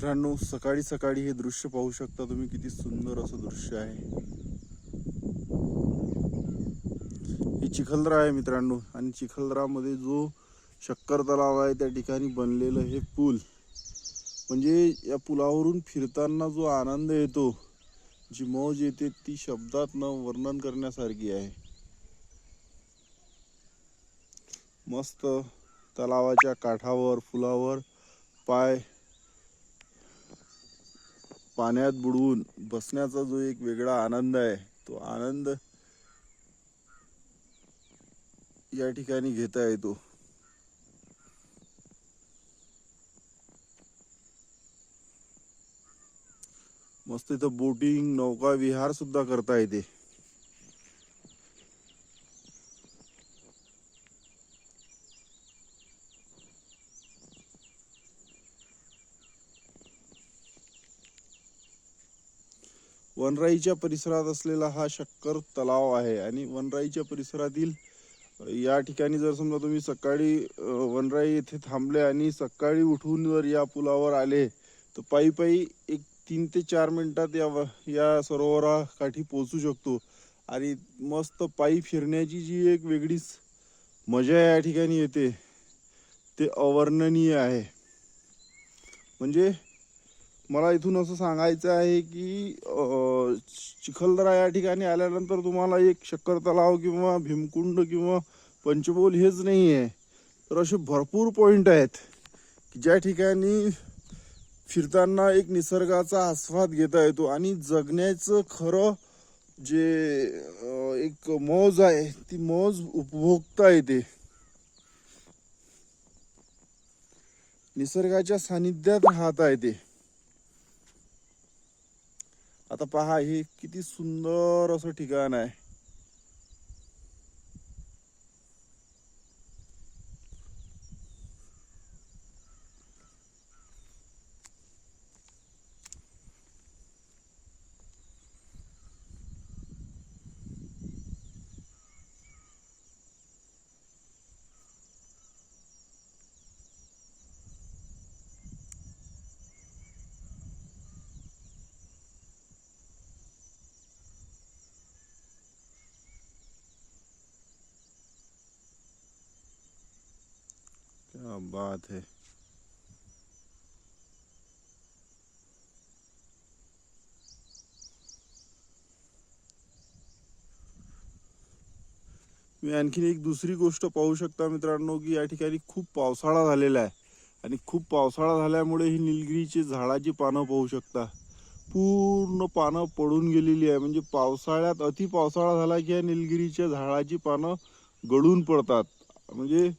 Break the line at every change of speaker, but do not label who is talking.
मित्रांनो सकाळी सकाळी हे दृश्य पाहू शकता तुम्ही किती सुंदर असं दृश्य आहे. ही चिखलदरा आहे मित्रांनो आणि चिखलदरामध्ये जो शक्कर तलाव आहे त्या ठिकाणी बनलेलं हे पूल. म्हणजे या पुलावरून फिरताना जो आनंद येतो जी मौज येते ती शब्दात न वर्णन करण्यासारखी आहे. मस्त तलावाच्या काठावर फुलावर पाय पाण्यात बुडवून बसण्याचा जो एक वेगळा आनंद आहे तो आनंद या ठिकाणी घेता येतो. मस्त इथं बोटिंग नौका विहार सुद्धा करता येते. वनराईच्या परिसरात असलेला हा शक्कर तलाव आहे आणि वनराईच्या परिसरातील या ठिकाणी जर समजा तुम्ही सकाळी वनराई येथे थांबले आणि सकाळी उठून जर या पुलावर आले तर पायी पायी एक तीन ते चार मिनिटात या व- या सरोवराकाठी पोहोचू शकतो. आणि मस्त पायी फिरण्याची जी एक वेगळीच मजा या ठिकाणी येते ते अवर्णनीय आहे. म्हणजे मला इथून असं सांगायचं आहे की चिखलदरा या ठिकाणी आल्यानंतर तुम्हाला एक शक्कर तलाव किंवा भीमकुंड किंवा पंचबोल हेच नाही आहे तर असे भरपूर पॉईंट आहेत की ज्या ठिकाणी फिरताना एक निसर्गाचा आस्वाद घेता येतो आणि जगण्याचं खरं जे एक मौज आहे ती मौज उपभोगता येते. निसर्गाच्या सानिध्यात राहता येते. आता पहा हे किती सुंदर असं ठिकाण आहे. क्या बात है। मी आणखीन एक दुसरी गोष्ट पाहू शकता मित्रांनो की या ठिकाणी खूप पावसाळा झालेला आहे. आणि खूप पावसाळा झाल्यामुळे ही निलगिरीची झाडाची पानं पाहू शकता. पूर्ण पानं पडून गेलेली आहे. म्हणजे पावसाळ्यात अति पावसाळा झाला की या निलगिरीच्या झाडाची पानं गळून पडतात. म्हणजे